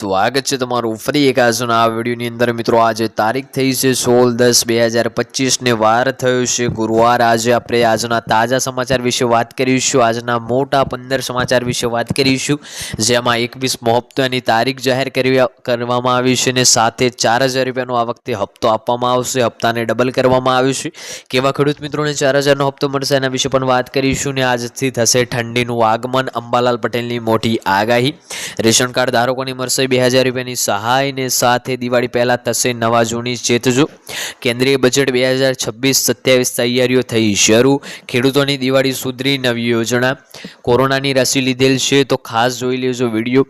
સ્વાગત છે તમારું ફરી એક આજના આ વિડીયોની અંદર. મિત્રો, આજે તારીખ થઈ છે સોળ દસ બે હજાર પચીસને વાર થયો છે. ગુરુવાર આજે આપણે આજના તાજા સમાચાર વિશે વાત કરીશું. આજના મોટા પંદર સમાચાર વિશે વાત કરીશું. જેમાં એકવીસ હપ્તાની તારીખ જાહેર કરી કરવામાં આવી છે અને સાથે ચાર હજાર રૂપિયાનો આ વખતે હપ્તો આપવામાં આવશે. હપ્તાને ડબલ કરવામાં આવ્યું છે. કેવા ખેડૂત મિત્રોને ચાર હજારનો હપ્તો મળશે એના વિશે પણ વાત કરીશું ને આજથી થશે ઠંડીનું આગમન. અંબાલાલ પટેલની મોટી આગાહી. રેશન કાર્ડ ધારકોની મળશે બે હજાર રૂપિયાની સહાય ને સાથે દિવાળી પહેલાં થશે નવા જૂની ચેતજો કેન્દ્રીય બજેટ બે હજાર છવ્વીસ સત્યાવીસ તૈયારીઓ થઈ શરૂ. ખેડૂતોની દિવાળી સુધરી નવી યોજના. કોરોનાની રસી લીધેલ છે તો ખાસ જોઈ લેજો વીડિયો.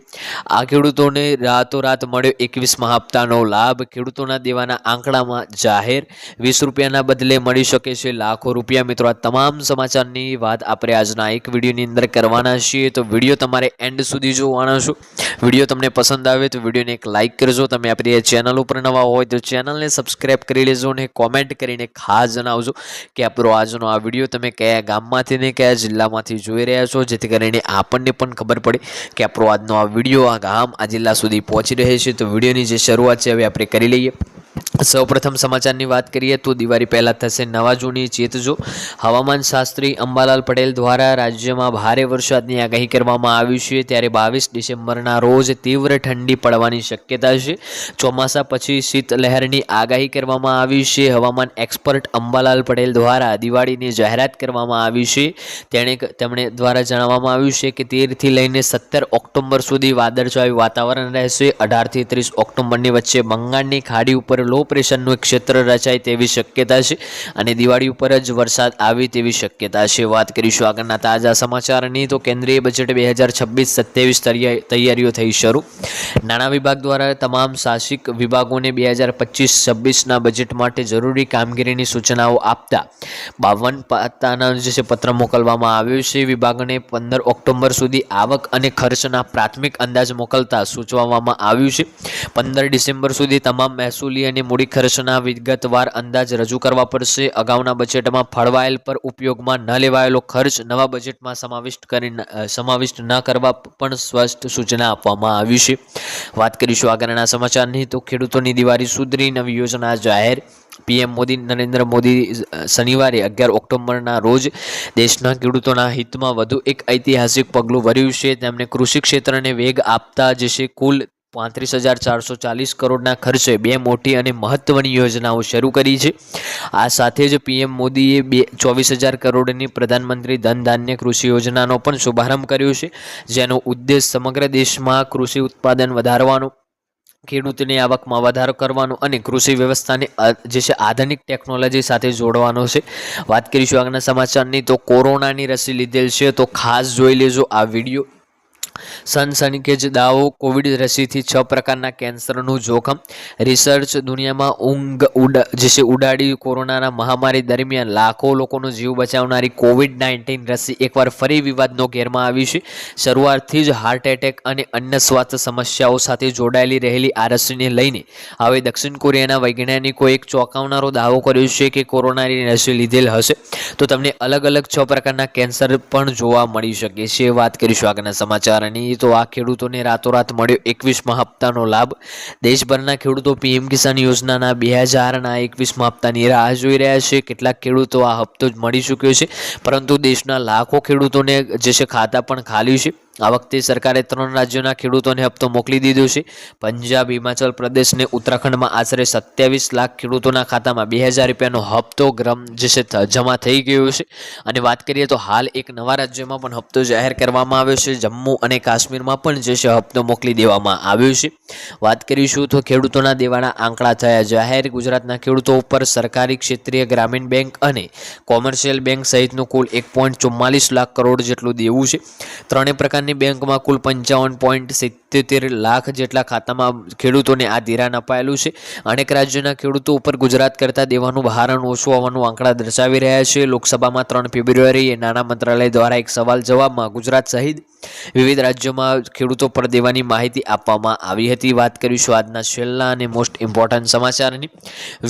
આ ખેડૂતોને રાતોરાત મળ્યો એકવીસમાં હપ્તાનો લાભ. ખેડૂતોના દેવાના આંકડામાં જાહેર. વીસ રૂપિયાના બદલે મળી શકે છે લાખો રૂપિયા. મિત્રો, આ તમામ સમાચારની વાત આપણે આજના એક વિડીયોની અંદર કરવાના છીએ. તો વીડિયો તમારે એન્ડ સુધી જોવાના છો. વીડિયો તમને પસંદ આવે તો વિડીયોને એક લાઇક કરજો. તમે આપણી આ ચેનલ ઉપર નવા હોય તો ચેનલને સબસ્ક્રાઈબ કરી લેજો અને કોમેન્ટ કરીને ખાસ જણાવજો કે આપણો આજનો આ વીડિયો તમે કયા ગામમાંથી ને કયા જિલ્લામાંથી જોઈ રહ્યા છો? જેથી કરીને આપણને પણ ખબર પડે કે આપણો આજનો આ વીડિયો આ ગામ, આ જિલ્લા સુધી પહોંચી રહે છે. તો વિડીયોની જે શરૂઆત છે, હવે આપણે કરી લઈએ. સૌપ્રથમ સમાચારની વાત કરીએ તો દિવાળી પહેલાં થશે નવા જૂની ચેતજો હવામાન શાસ્ત્રી અંબાલાલ પટેલ દ્વારા રાજ્યમાં ભારે વરસાદની આગાહી કરવામાં આવી છે. ત્યારે બાવીસ ડિસેમ્બરના રોજ તીવ્ર ઠંડી પડવાની શક્યતા છે. ચોમાસા પછી શીતલહેરની આગાહી કરવામાં આવી છે. હવામાન એક્સપર્ટ અંબાલાલ પટેલ દ્વારા દિવાળીની જાહેરાત કરવામાં આવી છે. તેણે તેમણે દ્વારા જણાવવામાં આવ્યું છે કે તેરથી લઈને સત્તર ઓક્ટોબર સુધી વાદળછાયું વાતાવરણ રહેશે. અઢારથી ત્રીસ ઓક્ટોબરની વચ્ચે બંગાળની ખાડી ઉપર લો એક ક્ષેત્ર રચાય તેવી શક્યતા છે અને દિવાળી ઉપર જ વરસાદ આવે તેવી શક્યતા છે. વાત કરીશું આગળના તાજા સમાચારની તો કેન્દ્રીય બજેટ બે હજાર છવ્વીસ સત્યાવીસ તૈયારીઓ થઈ શરૂ. નાણાં વિભાગ દ્વારા તમામ શાસિક વિભાગોને બે હજાર પચીસ છવ્વીસના બજેટ માટે જરૂરી કામગીરીની સૂચનાઓ આપતા બાવન પાતાના જે છે પત્ર મોકલવામાં આવ્યો છે. વિભાગને પંદર ઓક્ટોબર સુધી આવક અને ખર્ચના પ્રાથમિક અંદાજ મોકલતા સૂચવવામાં આવ્યું છે. પંદર ડિસેમ્બર સુધી તમામ મહેસૂલી અને મૂડી ખર્ચના વિગતવાર અંદાજ રજૂ કરવા પડશે. અગાઉના બજેટમાં ફળવાયેલ પર ઉપયોગમાં ન લેવાયેલો ખર્ચ નવા બજેટમાં સમાવિષ્ટ કરી સમાવિષ્ટ ન કરવા પણ સ્પષ્ટ સૂચના આપવામાં આવી છે. વાત કરીશું આગળના સમાચારની. તો ખેડૂતોની દિવાળી સુધરી, નવી યોજના જાહેર. પીએમ મોદી, નરેન્દ્ર મોદી શનિવારે અગિયાર ઓક્ટોબરના રોજ દેશના ખેડૂતોના હિતમાં વધુ એક ઐતિહાસિક પગલું ભર્યું છે. તેમણે કૃષિ ક્ષેત્રને વેગ આપતા જશે કુલ પાંત્રીસ હજાર ચારસો ચાલીસ કરોડના ખર્ચે બે મોટી અને મહત્ત્વની યોજનાઓ શરૂ કરી છે. આ સાથે જ પીએમ મોદીએ બે ચોવીસ હજાર કરોડની પ્રધાનમંત્રી ધન ધાન્ય કૃષિ યોજનાનો પણ શુભારંભ કર્યો છે, જેનો ઉદ્દેશ સમગ્ર દેશમાં કૃષિ ઉત્પાદન વધારવાનો, ખેડૂતની આવકમાં વધારો કરવાનો અને કૃષિ વ્યવસ્થાને જે છે, આધુનિક ટેકનોલોજી સાથે જોડવાનો છે. વાત કરીશું આગળના સમાચારની, તો કોરોનાની રસી લીધેલ છે, તો ખાસ જોઈ લેજો આ વીડિયો. સનસનીખેજ દાવો કોવિડ રસીથી છ પ્રકારના કેન્સરનું જોખમ. રિસર્ચ દુનિયામાં ઊંઘ ઉડા, જે ઉડાડી કોરોનાના મહામારી દરમિયાન લાખો લોકોનો જીવ બચાવનારી કોવિડ નાઇન્ટીન રસી એકવાર ફરી વિવાદનો ઘેરમાં આવી છે. શરૂઆતથી જ હાર્ટ એટેક અને અન્ય સ્વાસ્થ્ય સમસ્યાઓ સાથે જોડાયેલી રહેલી આ રસીને લઈને હવે દક્ષિણ કોરિયાના વૈજ્ઞાનિકો એક ચોંકાવનારો દાવો કર્યો છે કે કોરોનાની રસી લીધેલ હશે. તો તમને અલગ અલગ છ પ્રકારના કેન્સર પણ જોવા મળી શકે છે. વાત કરીશું આગળના સમાચારની. તો આ ખેડૂતોને રાતોરાત મળ્યો એકવીસમાં હપ્તાનો લાભ. દેશભરના ખેડૂતો પીએમ કિસાન યોજનાના બે હજારના એકવીસમાં હપ્તાની રાહ જોઈ રહ્યા છે. કેટલાક ખેડૂતો આ હપ્તો જ મળી ચૂક્યો છે. પરંતુ દેશના લાખો ખેડૂતોને જે છે ખાતા પણ ખાલી છે. આ વખતે સરકારે ત્રણ રાજ્યોના ખેડૂતોને હપ્તો મોકલી દીધો છે. પંજાબ, હિમાચલ પ્રદેશ અને ઉત્તરાખંડમાં આશરે સત્યાવીસ લાખ ખેડૂતોના ખાતામાં બે હજાર રૂપિયાનો હપ્તો ગ્રમ જે છે જમા થઈ ગયો છે. અને વાત કરીએ તો હાલ એક નવા રાજ્યમાં પણ હપ્તો જાહેર કરવામાં આવ્યો છે. જમ્મુ અને કાશ્મીરમાં પણ જે છે હપ્તો મોકલી દેવામાં આવ્યો છે. વાત કરીશું તો ખેડૂતોના દેવાના આંકડા થયા. જાહેર ગુજરાતના ખેડૂતો ઉપર સરકારી ક્ષેત્રીય ગ્રામીણ બેંક અને કોમર્શિયલ બેંક સહિતનું કુલ એક પોઈન્ટ ચુમ્માલીસ લાખ કરોડ જેટલું દેવું છે. ત્રણેય પ્રકારની સરકારની બેંકમાં કુલ પંચાવન પોઈન્ટ સિત્તેર લાખ જેટલા ખાતામાં ખેડૂતોને આ ધિરાણ અપાયેલું છે. અનેક રાજ્યોના ખેડૂતો ઉપર ગુજરાત કરતાં દેવાનું ભારણ ઓછું હોવાનું આંકડા દર્શાવી રહ્યા છે. લોકસભામાં ત્રણ ફેબ્રુઆરીએ નાણાં મંત્રાલય દ્વારા એક સવાલ જવાબમાં ગુજરાત સહિત વિવિધ રાજ્યોમાં ખેડૂતો પર દેવાની માહિતી આપવામાં આવી હતી. વાત કરીશું આજના છેલ્લા અને મોસ્ટ ઇમ્પોર્ટન્ટ સમાચારની.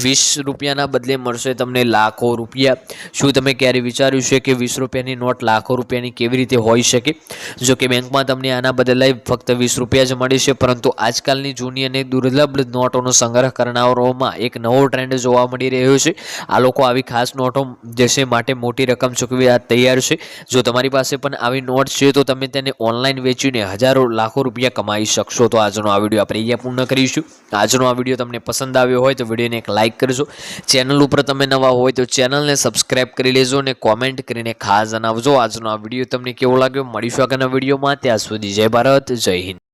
વીસ રૂપિયાના બદલે મળશે તમને લાખો રૂપિયા. શું તમે ક્યારે વિચાર્યું છે કે વીસ રૂપિયાની નોટ લાખો રૂપિયાની કેવી રીતે હોઈ શકે? જો કે બેંકમાં તમને આના બદલાય ફક્ત વીસ રૂપિયા જ મળશે પરંતુ આજકાલની જૂની અને દુર્લભ નોટોનો સંગ્રહ કરનારાઓમાં એક નવો ટ્રેન્ડ જોવા મળી રહ્યો છે. આ લોકો આવી ખાસ નોટો જે છે માટે મોટી રકમ ચૂકવી તૈયાર છે. જો તમારી પાસે પણ આવી નોટ છે, તો તમે તેને ઓનલાઈન વેચીને હજારો લાખો રૂપિયા કમાઈ શકશો. તો આજનો આ વીડિયો આપણે અહીંયા પૂર્ણ કરીશું. આજનો આ વીડિયો તમને પસંદ આવ્યો હોય તો વિડીયોને એક લાઇક કરજો. ચેનલ ઉપર તમે નવા હોય તો ચેનલને સબસ્ક્રાઈબ કરી લેજો અને કોમેન્ટ કરીને ખાસ જણાવજો. આજનો આ વીડિયો તમને કેવો લાગ્યો? મળીશું આગળના વિડીયોમાં. ત્યાં સુધી જય ભારત, જય હિન્દ.